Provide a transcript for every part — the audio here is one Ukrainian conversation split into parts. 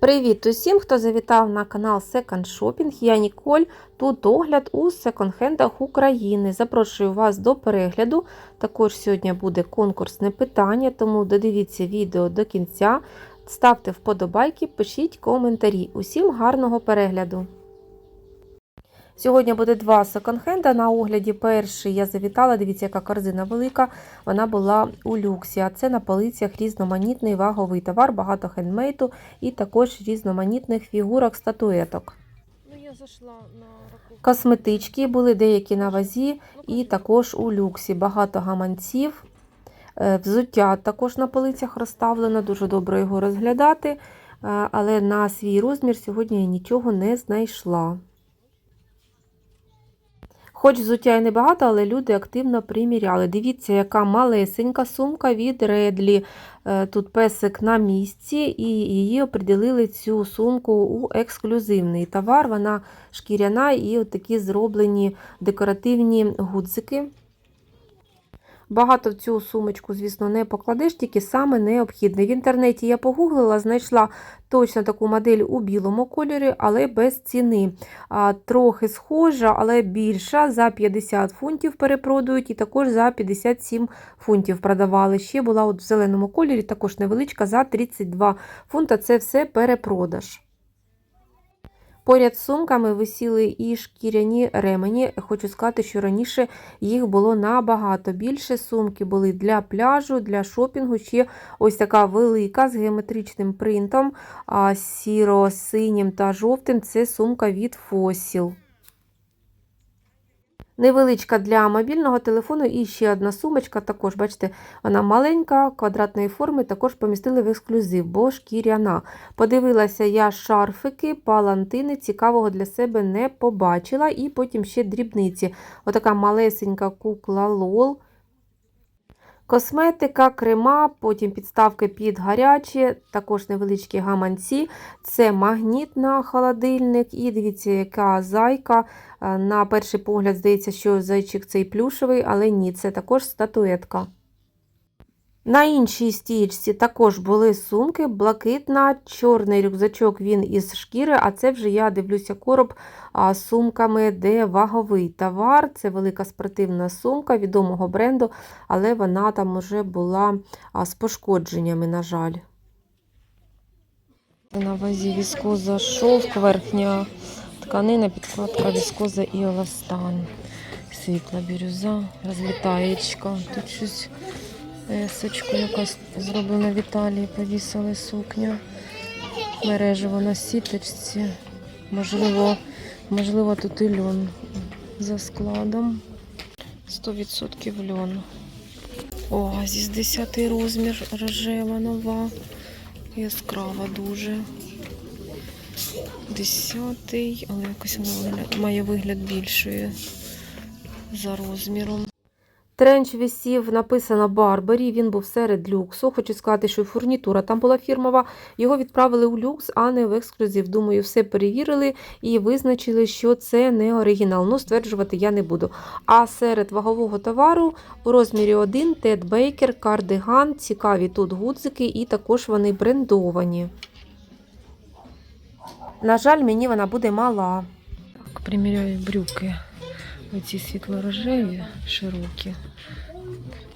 Привіт усім, хто завітав на канал Second Shopping. Я Ніколь. Тут огляд у секонд-хендах України. Запрошую вас до перегляду. Також сьогодні буде конкурсне питання, тому додивіться відео до кінця. Ставте вподобайки, пишіть коментарі. Усім гарного перегляду! Сьогодні буде два секонд-хенда на огляді. Перший я завітала, дивіться, яка корзина велика. Вона була у люксі, а це на полицях різноманітний ваговий товар, багато хендмейду і також різноманітних фігурок статуеток. Ну. Косметички були деякі на вазі і також у люксі. Багато гаманців. Е, Взуття також на полицях розставлено, дуже добре його розглядати. Е, Але на свій розмір сьогодні я нічого не знайшла. Хоч взуття і небагато, але люди активно приміряли. Дивіться, яка малесенька сумка від Редлі. Тут песик на місці, і її оприділили цю сумку у ексклюзивний товар. Вона шкіряна і такі зроблені декоративні гудзики. Багато в цю сумочку, звісно, не покладеш, тільки саме необхідне. В інтернеті я погуглила, знайшла точно таку модель у білому кольорі, але без ціни. А, Трохи схожа, але більша. За 50 фунтів перепродають і також за 57 фунтів продавали. Ще була от в зеленому кольорі, також невеличка, за 32 фунта. Це все перепродаж. Поряд з сумками висіли і шкіряні ремені. Хочу сказати, що раніше їх було набагато більше. Сумки були для пляжу, для шопінгу. Ще ось така велика з геометричним принтом, а сіро-синім та жовтим. Це сумка від Fossil. Невеличка для мобільного телефону і ще одна сумочка. Також, бачите, вона маленька, квадратної форми, також помістили в ексклюзив, бо шкіряна. Подивилася я шарфики, палантини, цікавого для себе не побачила. І потім ще дрібниці. Отака малесенька кукла лол. Косметика, крема, потім підставки під гарячі, також невеличкі гаманці. Це магніт на холодильник. І дивіться, яка зайка. Е, На перший погляд здається, що зайчик цей плюшевий, але ні, це також статуетка. На іншій стічці також були сумки, блакитна, чорний рюкзачок він із шкіри, а це вже я дивлюся короб сумками, де ваговий товар. Це велика спортивна сумка відомого бренду, але вона там вже була з пошкодженнями, на жаль. На вазі віскоза шовк, верхня тканина, підкладка віскоза і еластан. Світла бірюза, розлітаєчка. Тут щось Есочку якась зроблена в Італії, повісили сукня. Мережево на сіточці. Можливо, можливо, тут і льон за складом. 100% льон. О, зі 10 розмір рожева нова. Яскрава дуже. 10, але якось вона має вигляд більшої за розміром. Тренч висів, написано Барбарі, він був серед люксу. Хочу сказати, що фурнітура там була фірмова. Його відправили у люкс, а не в ексклюзив. Думаю, все перевірили і визначили, що це не оригінал. Ну, стверджувати я не буду. А серед вагового товару у розмірі 1 Тед Бейкер, кардиган, цікаві тут гудзики, і також вони брендовані. На жаль, мені вона буде мала. Так, приміряю брюки. Оці світло-рожеві, широкі.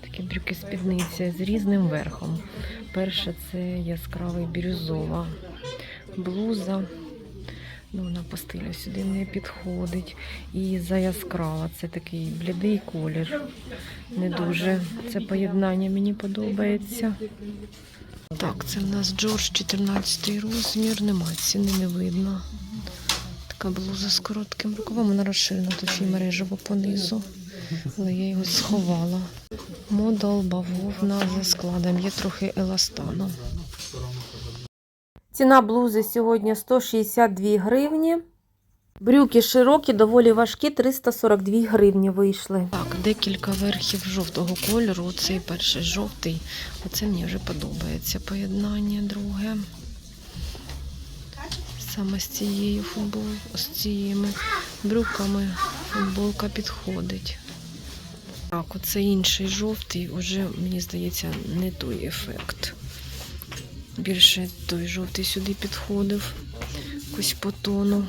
Такі брюки спідниця з різним верхом. Перша це яскравий бірюзова блуза. Ну, вона по стилю сюди не підходить. І за яскрава це такий блідий колір. Не дуже це поєднання мені подобається. Так, це в нас Джордж 14 розмір, нема ціни, не видно. Така блуза з коротким рукавом, вона розширена тут мережево понизу, але я його сховала. Модал бавовна за складом, є трохи еластану. Ціна блузи сьогодні 162 гривні. Брюки широкі, доволі важкі, 342 гривні вийшли. Так, декілька верхів жовтого кольору. Оцей перший жовтий. Оце мені вже подобається. Поєднання друге. Саме з цією футбол, з цими брюками футболка підходить. Так, оце інший жовтий, уже, мені здається, не той ефект. більше той жовтий сюди підходив. Якось по тону.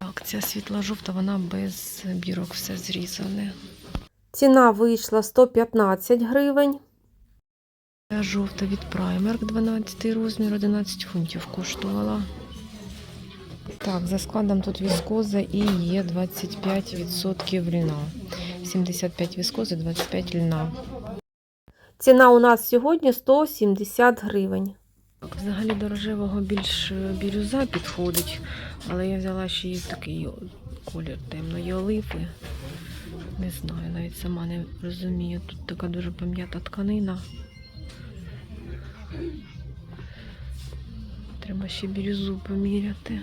Так, ця світла жовта, вона без бірок все зрізане. Ціна вийшла 115 гривень. Жовта від Primark 12 розмір, 11 фунтів коштувала. Так, за складом тут віскоза і є 25% льна. 75 віскози, 25 льна. Ціна у нас сьогодні 170 гривень. Взагалі до рожевого більш бірюза підходить, але я взяла ще й такий колір темної оливи. Не знаю, навіть сама не розумію. Тут така дуже пам'ята тканина. Треба ще бірюзу поміряти.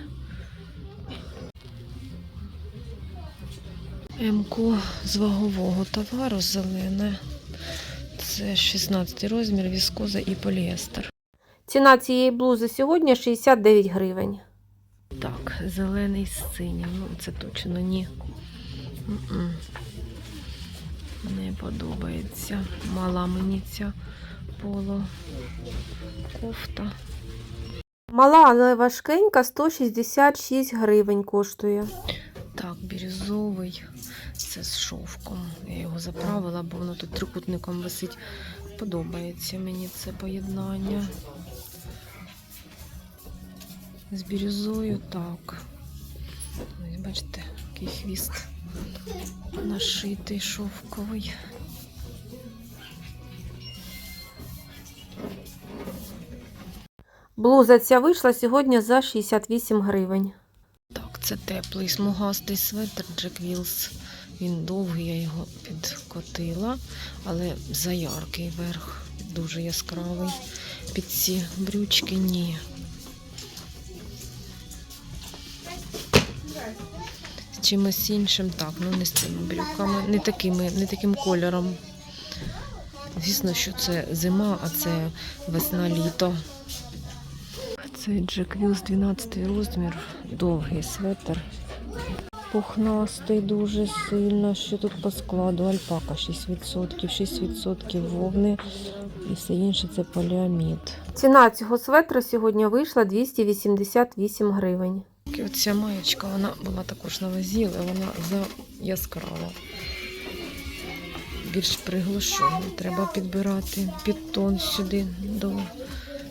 Емко з вагового товару зелене. Це 16 розмір, віскоза і поліестер. Ціна цієї блузи сьогодні 69 гривень. Так, зелений з синім. Ну, це точно ні. Не подобається. Мала мені ця поло кофта. Мала, але важкенька 166 гривень коштує. Так, бірюзовий. Це з шовком. Я його заправила, бо воно тут трикутником висить. Подобається мені це поєднання. З бірюзою так. Ось бачите, який хвіст нашитий шовковий. Блуза ця вийшла сьогодні за 68 гривень. Так, це теплий смугастий светр Джек Вілс. Він довгий, я його підкотила, але заяркий верх, дуже яскравий. Під ці брючки ні. З чимось іншим, так, ну не з цими брюками, не такими, не таким кольором. Звісно, що це зима, а це весна-літо. Це Джек Вілс 12 розмір, довгий светр. Пухнастий дуже сильно. Що тут по складу? Альпака 6%, 6% вовни і все інше це поліамід. Ціна цього светра сьогодні вийшла 288 гривень. Оця маєчка, вона була також на вазі, але вона за яскрава. Більш приглушена. Треба підбирати підтон сюди до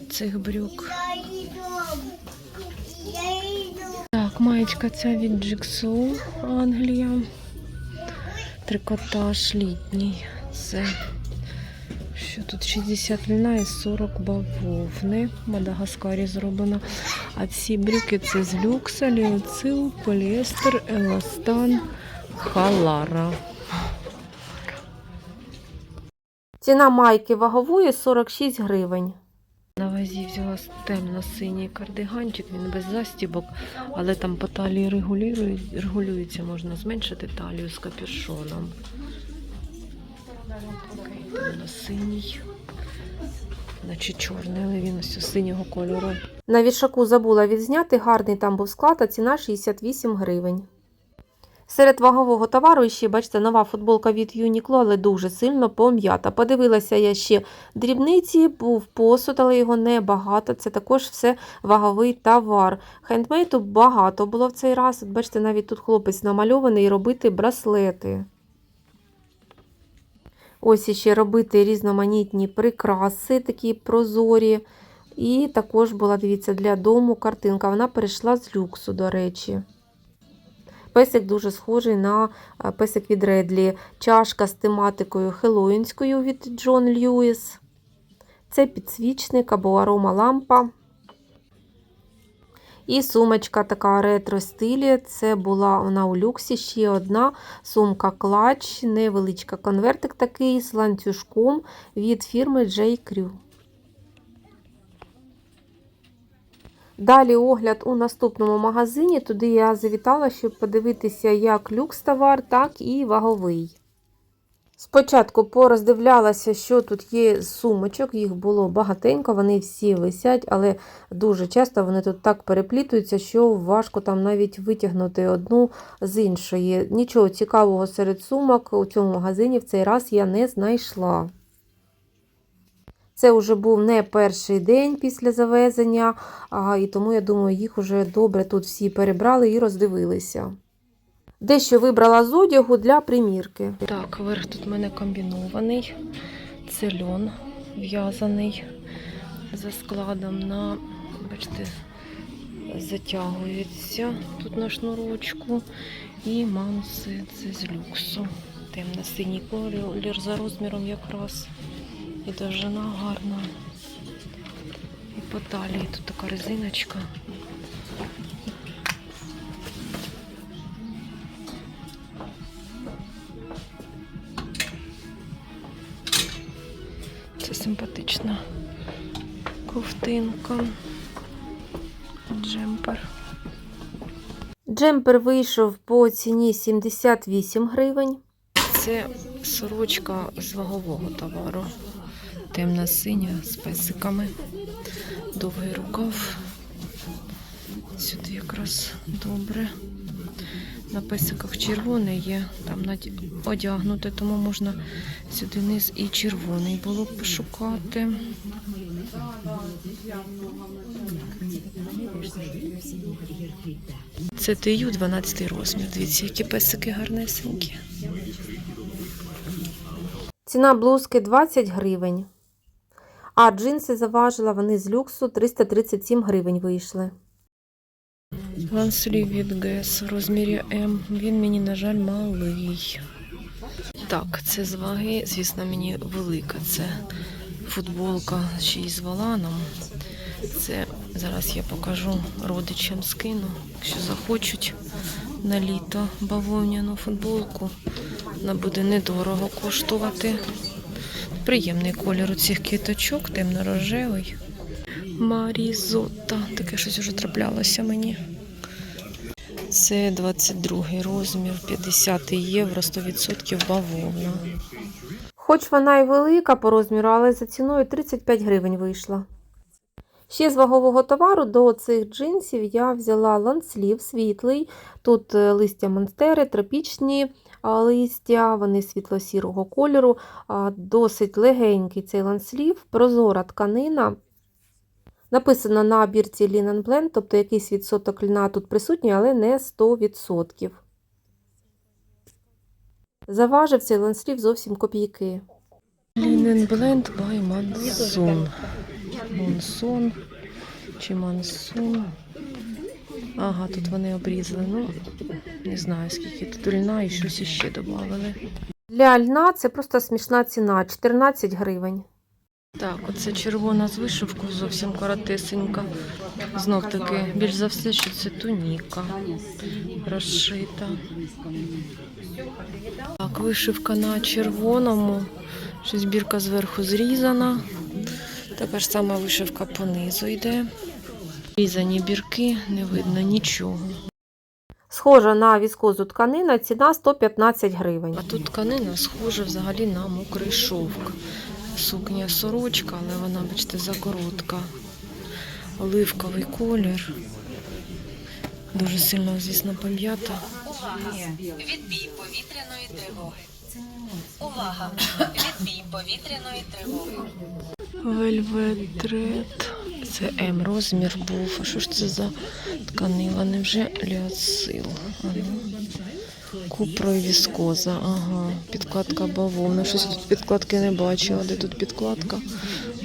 цих брюк. Так, маєчка ця від Jigsaw Англія. Трикотаж літній. Це що тут 60 льна і 40 бавовни. В Мадагаскарі зроблено. А ці брюки це з люкса, ліоцил, поліестер, еластан, халара. Ціна майки вагової 46 гривень. На взяла темно-синій кардиганчик, він без застібок, але там по талії регулюється, можна зменшити талію з капюшоном. Темно-синій. Наче чорний, але він ось синього кольору. На вішаку забула відзняти, гарний там був склад, а ціна 68 гривень. Серед вагового товару ще, бачите, нова футболка від Uniqlo, але дуже сильно пом'ята. Подивилася я ще дрібниці, був посуд, але його небагато. Це також все ваговий товар. Хендмейду багато було в цей раз. Бачите, навіть тут хлопець намальований робити браслети. Ось іще робити різноманітні прикраси, такі прозорі. І також була, дивіться, для дому картинка. Вона перейшла з люксу, до речі. Песик дуже схожий на е, песик від Редлі. Чашка з тематикою хеллоїнською від Джон Льюіс. Це підсвічник або арома лампа. І сумочка така ретро стилі. Це була вона у люксі. Ще одна сумка клач, невеличка конвертик такий з ланцюжком від фірми J. Далі огляд у наступному магазині. Туди я завітала, щоб подивитися як люкс товар, так і ваговий. Спочатку пороздивлялася, що тут є з сумочок, їх було багатенько, вони всі висять, але дуже часто вони тут так переплітуються, що важко там навіть витягнути одну з іншої. Нічого цікавого серед сумок у цьому магазині в цей раз я не знайшла. Це вже був не перший день після завезення, і тому я думаю, їх уже добре тут всі перебрали і роздивилися. Дещо вибрала з одягу для примірки. Так, верх тут в мене комбінований. Це льон в'язаний за складом на, бачите, затягується тут на шнурочку. І манси це з люксу. Темно-синій колір за розміром якраз. І довжина гарна. І по талії тут така резиночка. Це симпатична ковтинка. Джемпер. Джемпер вийшов по ціні 78 гривень. Це сорочка з вагового товару. Темна синя з песиками. Довгий рукав. Сюди якраз добре. На песиках червоний є, там одягнуте, тому можна сюди низ і червоний було б пошукати. Це тию 12 розмір. Дивіться, які песики гарнесенькі. Ціна блузки 20 гривень. А джинси заважила вони з люксу 337 гривень вийшли. Ланслів від ГЕС в розмірі М. Він мені, на жаль, малий. Так, це з ваги, звісно, мені велика. Це футболка ще й з валаном. Це зараз я покажу родичам скину, якщо захочуть на літо бавовняну футболку. Вона буде недорого коштувати. Приємний колір у цих квіточок, темно-рожевий. Марізота. Таке щось вже траплялося мені. Це 22 розмір, 50 євро, 100% бавовна. Хоч вона і велика по розміру, але за ціною 35 гривень вийшла. Ще з вагового товару до цих джинсів я взяла ланслів світлий. Тут е, листя монстери, тропічні листя, вони світло-сірого кольору. Досить легенький цей ланслів, прозора тканина. Написано на бірці Linen Blend, тобто якийсь відсоток льна тут присутній, але не 100%. Заважив цей ланслів зовсім копійки. Linen Blend by Manson. Монсон чи Мансон. Ага, тут вони обрізали. Ну, не знаю, скільки тут льна і щось іще додали. Для льна це просто смішна ціна 14 гривень. Так, оце червона з вишивкою зовсім коротесенька. Знов таки, більш за все, що це туніка розшита. Так, вишивка на червоному. Щось бірка зверху зрізана. Така ж сама вишивка понизу йде. Різані бірки, не видно нічого. Схожа на віскозу тканина, ціна 115 гривень. А тут тканина схожа взагалі на мокрий шовк. Сукня сорочка, але вона, бачите, закоротка. Оливковий колір. Дуже сильно, звісно, пам'ята. Увага! Відбій повітряної тривоги. Увага! Відбій повітряної тривоги. Вельветрет. Це М розмір був. А що ж це за тканила? Невже ліацил? Ну. Купро і віскоза. Ага. Підкладка бавовна. Щось тут підкладки не бачила. Де тут підкладка?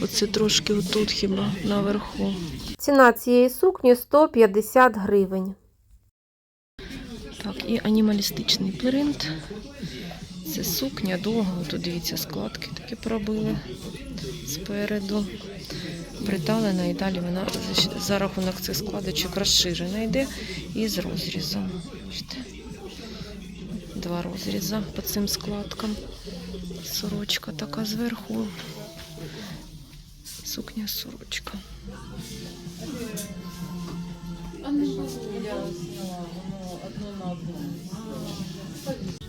Оце трошки отут хіба наверху. Ціна цієї сукні 150 гривень. Так, і анімалістичний принт. Це сукня довго. Тут дивіться, складки такі пробили спереду. Приталена і далі вона за- рахунок цих складочок розширена йде і з розрізом. Два розріза по цим складкам. Сорочка така зверху. Сукня сорочка.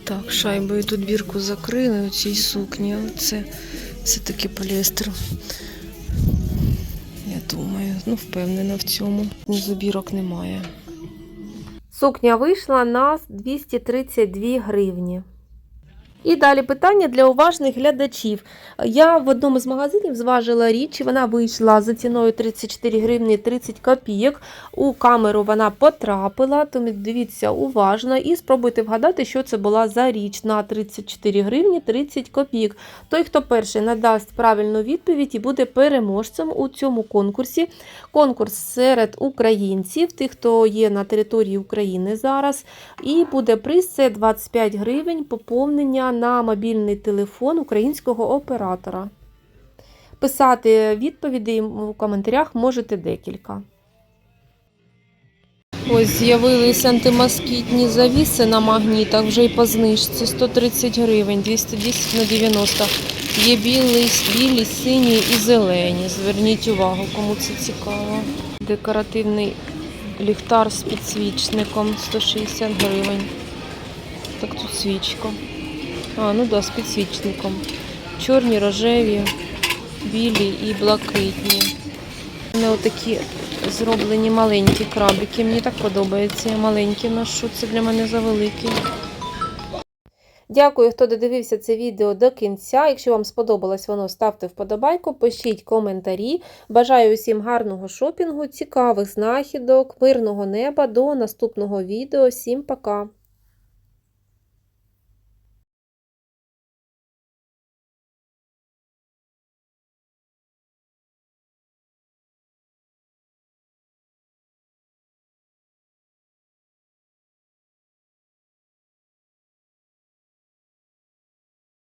Так, шайбою тут бірку закрили у цій сукні, це все-таки поліестер. Ну впевнена в цьому. Зубірок немає. Сукня вийшла на 232 гривні. І далі питання для уважних глядачів. Я в одному з магазинів зважила річ, і вона вийшла за ціною 34 гривні 30 копійок. У камеру вона потрапила, тому дивіться уважно і спробуйте вгадати, що це була за річ на 34 гривні 30 копійок. Той, хто перший надасть правильну відповідь і буде переможцем у цьому конкурсі. Конкурс серед українців, тих, хто є на території України зараз. І буде приз це 25 гривень поповнення на мобільний телефон українського оператора. Писати відповіді у коментарях можете декілька. Ось з'явились антимоскітні завіси на магнітах, вже й по знижці 130 гривень, 210 на 90. Є білі, білі, сині і зелені. Зверніть увагу, кому це цікаво. Декоративний ліхтар з підсвічником 160 гривень. Так тут свічка. А, ну да, з підсвічником. Чорні, рожеві, білі і блакитні. Вони отакі зроблені маленькі крабики. Мені так подобається. Я маленькі ношу. Це для мене завеликі. Дякую, хто додивився це відео до кінця. Якщо вам сподобалось воно, ставте вподобайку, пишіть коментарі. Бажаю усім гарного шопінгу, цікавих знахідок, мирного неба. До наступного відео. Всім пока!